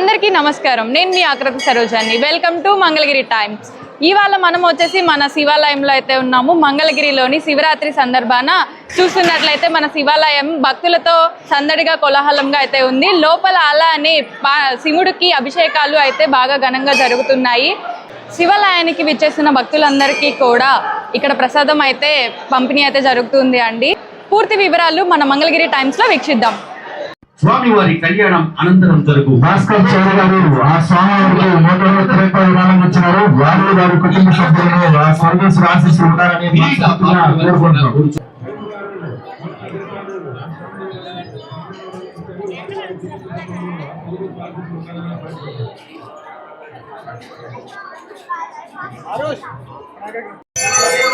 అందరికీ నమస్కారం. నేను మీ ఆకృతి సరోజాన్ని వెల్కమ్ టు మంగళగిరి టైమ్స్ ఇవాళ మనం వచ్చేసి మన శివాలయంలో అయితే ఉన్నాము. మంగళగిరిలోని శివరాత్రి సందర్భాన చూస్తున్నట్లయితే మన శివాలయం భక్తులతో సందడిగా కోలాహలంగా అయితే ఉంది. లోపల అలానే శివుడికి అభిషేకాలు అయితే బాగా ఘనంగా జరుగుతున్నాయి. శివాలయానికి విచ్చేసిన భక్తులందరికీ కూడా ఇక్కడ ప్రసాదం అయితే పంపిణీ అయితే జరుగుతుంది అండి. పూర్తి వివరాలు మన మంగళగిరి టైమ్స్లో వీక్షిద్దాం. స్వామివారి కళ్యాణం అనంతరం జరుగు. భాస్కర్ చౌదరి గారు ఆ స్వామివారికి మోటార్లు తిరుపతి విరాళం ఇచ్చినారు. వారు వారి కుటుంబ సభ్యులను ఆ స్వర్గస్సు ఆశిస్తూ ఉంటారని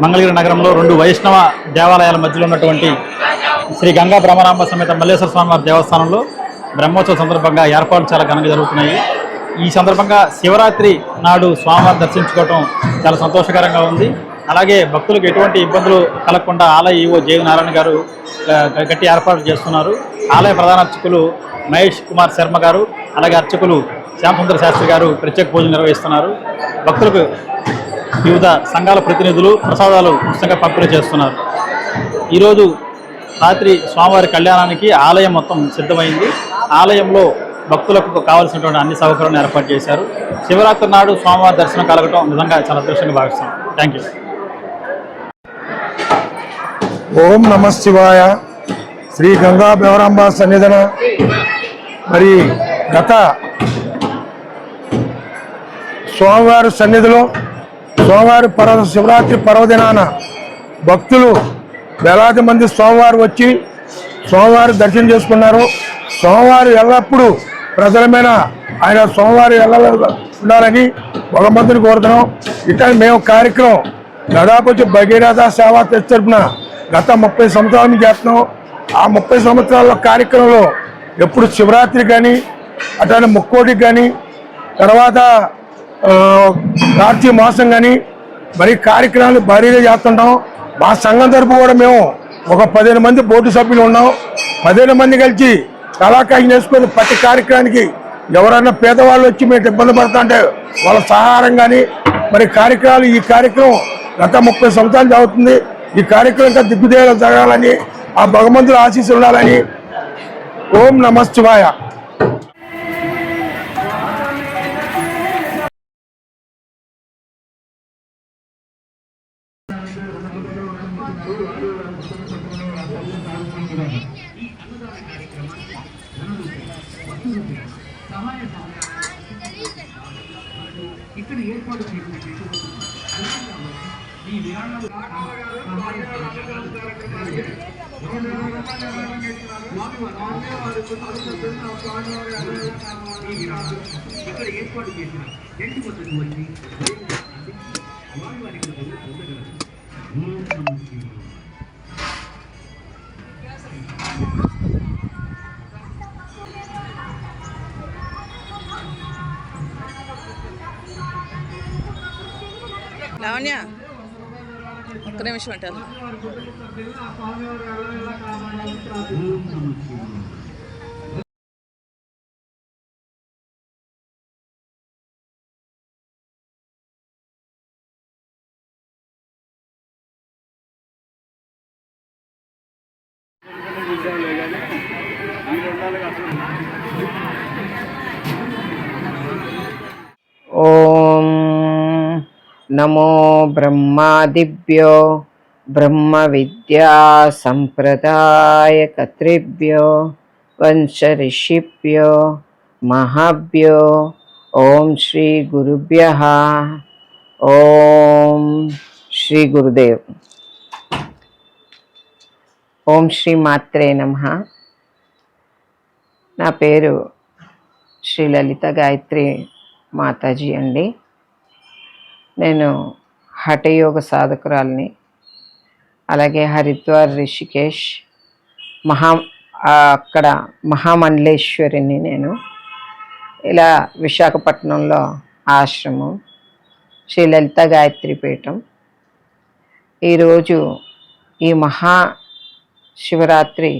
మంగళగిరి నగరంలో రెండు వైష్ణవ దేవాలయాల మధ్యలో ఉన్నటువంటి శ్రీ గంగా బ్రహ్మరాంబ సమేత మల్లేశ్వర స్వామివారి దేవస్థానంలో బ్రహ్మోత్సవ సందర్భంగా ఏర్పాట్లు చాలా ఘనంగా జరుగుతున్నాయి. ఈ సందర్భంగా శివరాత్రి నాడు స్వామివారిని దర్శించుకోవటం చాలా సంతోషకరంగా ఉంది. అలాగే భక్తులకు ఎటువంటి ఇబ్బందులు కలగకుండా ఆలయ ఈవో జేవి నారాయణ గారు గట్టి ఏర్పాట్లు చేస్తున్నారు. ఆలయ ప్రధాన అర్చకులు మహేష్ కుమార్ శర్మ గారు అలాగే అర్చకులు శ్యామసుందర శాస్త్రి గారు ప్రత్యేక పూజలు నిర్వహిస్తున్నారు. భక్తులకు వివిధ సంఘాల ప్రతినిధులు ప్రసాదాలు ఉచితంగా పంపిణీ చేస్తున్నారు. ఈరోజు రాత్రి స్వామివారి కళ్యాణానికి ఆలయం మొత్తం సిద్ధమైంది. ఆలయంలో భక్తులకు కావాల్సినటువంటి అన్ని సౌకర్యాలను ఏర్పాటు చేశారు. శివరాత్రి నాడు స్వామివారి దర్శనం కలగటం నిజంగా చాలా అదృష్టంగా భావిస్తాం. థ్యాంక్ యూ ఓం నమ శివాయ. శ్రీ గంగా బెవరాంబ సన్నిధన. మరి గత స్వామివారి సన్నిధిలో స్వామివారి పర్వ శివరాత్రి పర్వదినాన భక్తులు వేలాది మంది స్వామివారు వచ్చి స్వామివారి దర్శనం చేసుకున్నారు. స్వామివారు ఎల్లప్పుడూ ప్రజల మీద ఆయన సోమవారం ఎల్ల ఉండాలని భగవంతుని కోరుతున్నాం. ఇట్లా మేము కార్యక్రమం దాదాపు వచ్చి భగీరథ సేవా ట్రస్ట్ గత ముప్పై సంవత్సరాల నుంచి చేస్తున్నాం. ఆ ముప్పై సంవత్సరాల కార్యక్రమంలో ఎప్పుడు శివరాత్రి కానీ అట్లానే ముక్కోటికి కానీ తర్వాత కార్తీ కార్తీక మాసం కానీ మరి కార్యక్రమాలు భారీగా చేస్తుంటాం. మా సంఘం తరపు కూడా మేము ఒక పదిహేను మంది బోర్డు సభ్యులు ఉన్నాం. పదిహేను మంది కలిసి కళాకాశం చేసుకొని ప్రతి కార్యక్రమానికి ఎవరైనా పేదవాళ్ళు వచ్చి మేము ఇబ్బంది పడుతుంటే వాళ్ళ సహారం కానీ మరి కార్యక్రమాలు ఈ కార్యక్రమం గత ముప్పై సంవత్సరాలు జరుగుతుంది. ఈ కార్యక్రమం ఇంకా దిగ్విజయాలు జరగాలని ఆ భగవంతుడు ఆశీస్సు ఉండాలని ఓం నమ శివాయ లావణ్య ఒక్క నిమిషం అంటారు ఓం నమో బ్రహ్మాదిభ్యో బ్రహ్మ విద్యా సంప్రదాయకర్తృభ్యో వంశరిషిభ్యో మహాభ్యో ఓం శ్రీ గురుభ్య ఓం శ్రీ గురుదేవ్ ఓం శ్రీ మాత్రే నమ. నా పేరు శ్రీ లలిత గాయత్రి మాతాజీ అండి. నేను హఠయోగ సాధకురాల్ని అలాగే హరిద్వార్ రిషికేష్ మహా అక్కడ మహామండలేశ్వరిని నేను ఇలా విశాఖపట్నంలో ఆశ్రమం శ్రీ లలిత గాయత్రి పీఠం. ఈరోజు ఈ మహా శివరాత్రి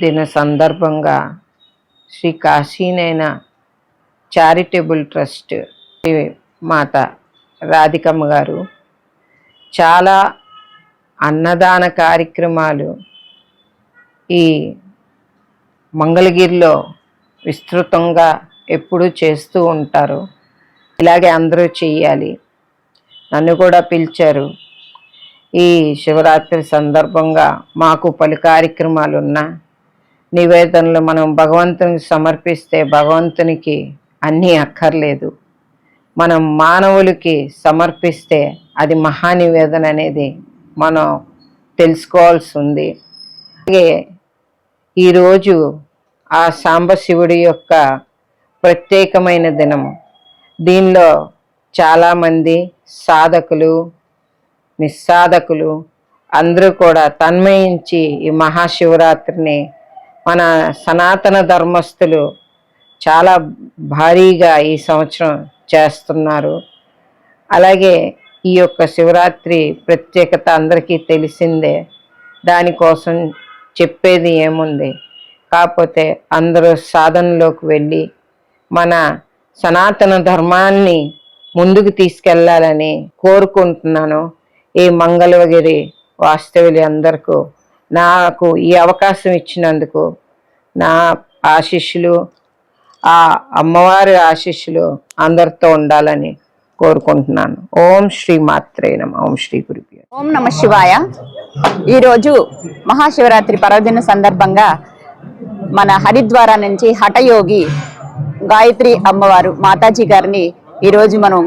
దిన సందర్భంగా శ్రీ కాశీనైన చారిటబుల్ ట్రస్ట్ మాత రాధికమ్మ గారు చాలా అన్నదాన కార్యక్రమాలు ఈ మంగళగిరిలో విస్తృతంగా ఎప్పుడూ చేస్తూ ఉంటారు. ఇలాగే అందరూ చెయ్యాలి. నన్ను కూడా పిలిచారు. ఈ శివరాత్రి సందర్భంగా మాకు పలు కార్యక్రమాలు ఉన్నా నివేదనలు మనం భగవంతునికి సమర్పిస్తే భగవంతునికి అన్నీ అక్కర్లేదు. మనం మానవులకి సమర్పిస్తే అది మహానివేదన అనేది మనం తెలుసుకోవాల్సి ఉంది అలాగే ఈరోజు ఆ సాంబశివుడి యొక్క ప్రత్యేకమైన దినము దీనిలో చాలామంది సాధకులు నిస్సాధకులు అందరూ కూడా తన్మయించి ఈ మహాశివరాత్రిని మన సనాతన ధర్మస్థులు చాలా భారీగా ఈ సంవత్సరం చేస్తున్నారు. అలాగే ఈ యొక్క శివరాత్రి ప్రత్యేకత అందరికీ తెలిసిందే. దానికోసం చెప్పేది ఏముంది? కాకపోతే అందరూ సాధనలోకి వెళ్ళి మన సనాతన ధర్మాన్ని ముందుకు తీసుకెళ్ళాలని కోరుకుంటున్నాను. ఈ మంగళగిరి వాస్తవులు అందరికీ నాకు ఈ అవకాశం ఇచ్చినందుకు నా ఆశీస్సులు ఆ అమ్మవారి ఆశీస్సులు అందరితో ఉండాలని కోరుకుంటున్నాను. ఓం శ్రీ మాత్రే నమ ఓం శ్రీ గురు ఓం నమ శివాయ. ఈరోజు మహాశివరాత్రి పర్వదిన సందర్భంగా మన హరిద్వార నుంచి హఠయోగి గాయత్రి అమ్మవారు మాతాజీ గారిని ఈరోజు మనం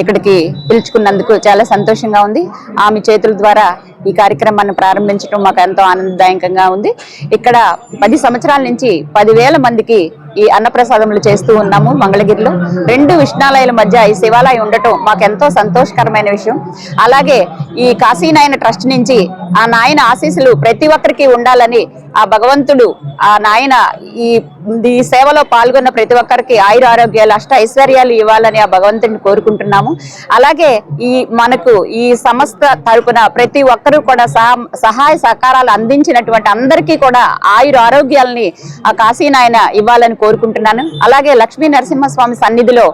ఇక్కడికి పిలుచుకున్నందుకు చాలా సంతోషంగా ఉంది. ఆమె చేతుల ద్వారా ఈ కార్యక్రమాన్ని ప్రారంభించడం మాకు ఎంతో ఆనందదాయకంగా ఉంది. ఇక్కడ పది సంవత్సరాల నుంచి పదివేల మందికి ఈ అన్నప్రసాదములు చేస్తూ ఉన్నాము మంగళగిరిలో. రెండు విష్ణాలయాల మధ్య ఈ శివాలయం ఉండటం మాకెంతో సంతోషకరమైన విషయం. అలాగే ఈ కాశీనాయన ట్రస్ట్ నుంచి ఆ నాయన ఆశీస్సులు ప్రతి ఒక్కరికి ఉండాలని ఆ భగవంతుడు ఆ నాయన ఈ ఈ సేవలో పాల్గొన్న ప్రతి ఒక్కరికి ఆయుర ఆరోగ్యాలు అష్ట ఐశ్వర్యాలు ఇవ్వాలని ఆ భగవంతుని కోరుకుంటున్నాము. అలాగే ఈ మనకు ఈ సంస్థ తరపున ప్రతి ఒక్కరూ కూడా సహాయ సహకారాలు అందించినటువంటి అందరికీ కూడా ఆయుర ఆరోగ్యాలని ఆ కాశీనాయన ఇవ్వాలని కోరుకుంటున్నాను. అలాగే లక్ష్మీ నరసింహస్వామి సన్నిధిలో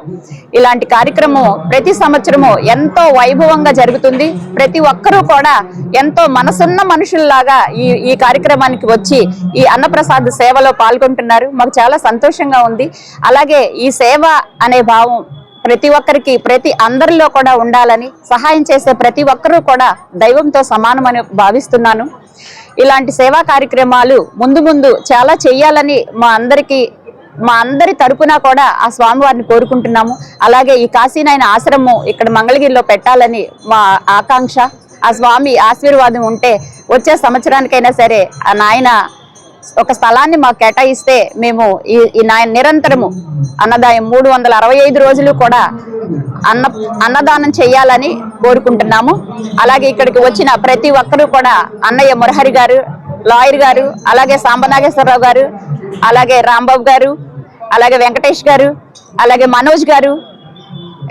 ఇలాంటి కార్యక్రమం ప్రతి సంవత్సరము ఎంతో వైభవంగా జరుగుతుంది. ప్రతి ఒక్కరూ కూడా ఎంతో మనసున్న మనుషుల్లాగా ఈ ఈ కార్యక్రమానికి వచ్చి ఈ అన్నప్రసాద్ సేవలో పాల్గొంటున్నారు. మాకు చాలా సంతోషంగా ఉంది. అలాగే ఈ సేవ అనే భావం ప్రతి ఒక్కరికి ప్రతి అందరిలో కూడా ఉండాలని సహాయం చేసే ప్రతి ఒక్కరూ కూడా దైవంతో సమానమని భావిస్తున్నాను. ఇలాంటి సేవా కార్యక్రమాలు ముందు ముందు చాలా చేయాలని మా అందరికీ మా అందరి తరపున కూడా ఆ స్వామివారిని కోరుకుంటున్నాము. అలాగే ఈ కాశీనాయన ఆశ్రమం ఇక్కడ మంగళగిరిలో పెట్టాలని మా ఆకాంక్ష. ఆ స్వామి ఆశీర్వాదం ఉంటే వచ్చే సంవత్సరానికైనా సరే ఆ నాయన ఒక స్థలాన్ని మాకు కేటాయిస్తే మేము ఈ ఈ నాయన నిరంతరము అన్నదాయం మూడు వందల అరవై ఐదు రోజులు కూడా అన్న అన్నదానం చేయాలని కోరుకుంటున్నాము. అలాగే ఇక్కడికి వచ్చిన ప్రతి ఒక్కరూ కూడా అన్నయ్య మురహరి గారు లాయర్ గారు అలాగే సాంబనాగేశ్వరరావు గారు అలాగే రాంబాబు గారు అలాగే వెంకటేష్ గారు అలాగే మనోజ్ గారు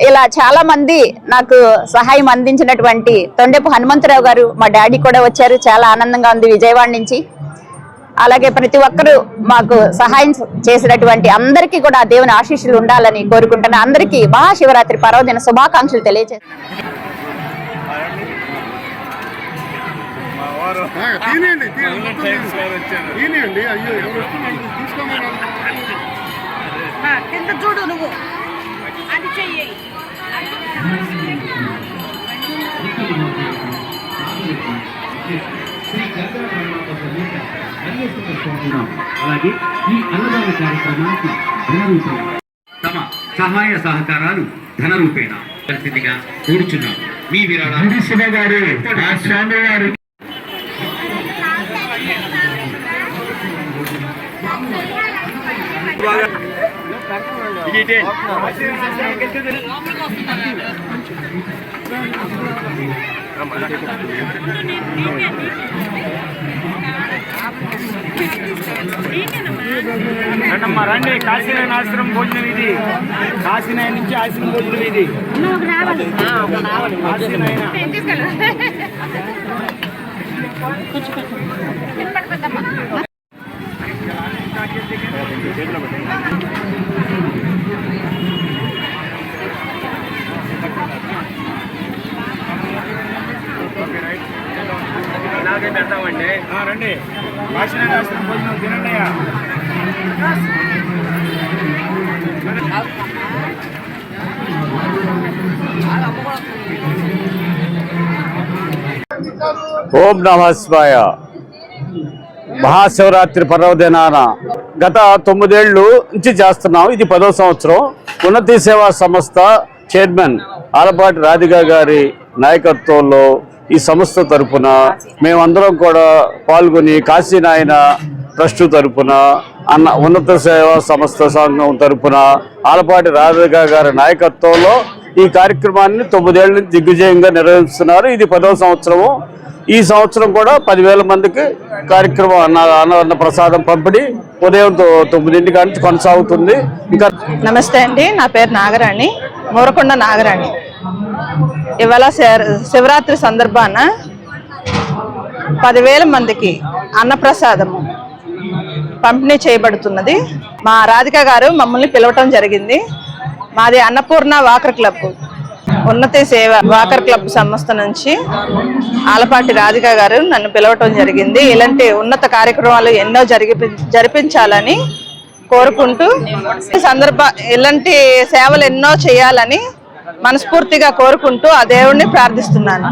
ఇలా చాలా మంది నాకు సహాయం అందించినటువంటి తొండెపు హనుమంతరావు గారు మా డాడీ కూడా వచ్చారు. చాలా ఆనందంగా ఉంది విజయవాడ నుంచి. అలాగే ప్రతి ఒక్కరూ మాకు సహాయం చేసినటువంటి అందరికీ కూడా ఆ దేవుని ఆశీస్సులు ఉండాలని కోరుకుంటున్నాను అందరికీ మహాశివరాత్రి పర్వదిన శుభాకాంక్షలు తెలియజేస్తాను అలాగే ఈ అన్నదాన కార్యక్రమానికి తమ సహాయ సహకారాలు ధన రూపేణ పరిస్థితిగా కూర్చున్నాం. మీ విరాళాలు గారు స్వామి వారు రండమ్మా రండి. కాశీనాయన ఆశ్రమం భోజనం ఇది. కాశీనాయన నుంచి ఆశ్రమం భోజనం ఇది. కాశీనాయన పెడతామండి ఆ, రండి. భాషణ ఆశ్రమం భోజనం తినండి ఓం నమ శివాయ. మహాశివరాత్రి పర్వదినాన గత తొమ్మిదేళ్ళు నుంచి చేస్తున్నాం. ఇది పదో సంవత్సరం. ఉన్నతి సేవా సంస్థ చైర్మన్ ఆలపాటి రాధిక గారి నాయకత్వంలో ఈ సంస్థ తరపున మేమందరం కూడా పాల్గొని కాశీనాయన ట్రస్టు తరపున అన్న ఉన్నత సేవా సంస్థ సంఘం తరపున ఆలపాటి రాధిక గారి నాయకత్వంలో ఈ కార్యక్రమాన్ని తొమ్మిదేళ్ళ నుంచి దిగ్విజయంగా నిర్వహిస్తున్నారు. ఇది పదవ సంవత్సరము. ఈ సంవత్సరం కూడా పదివేల మందికి కార్యక్రమం అన్న అన్న అన్న ప్రసాదం పంపిణీ ఉదయం తొమ్మిదింటి నుంచి కొనసాగుతుంది. ఇంకా నమస్తే అండి. నా పేరు నాగరాణి. మూరకొండ నాగరాణి. ఇవాళ శివరాత్రి సందర్భాన పదివేల మందికి అన్నప్రసాదము పంపిణీ చేయబడుతున్నది. మా రాధిక గారు మమ్మల్ని పిలవటం జరిగింది. మాది అన్నపూర్ణ వాకర్ క్లబ్. ఉన్నతి సేవ వాకర్ క్లబ్ సంస్థ నుంచి ఆలపాటి రాధిక గారు నన్ను పిలవటం జరిగింది. ఇలాంటి ఉన్నత కార్యక్రమాలు ఎన్నో జరిగి జరిపించాలని కోరుకుంటూ సందర్భ ఇలాంటి సేవలు ఎన్నో చేయాలని మనస్ఫూర్తిగా కోరుకుంటూ ఆ దేవుణ్ణి ప్రార్థిస్తున్నాను.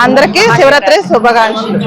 అందరికీ శివరాత్రి శుభాకాంక్షలు.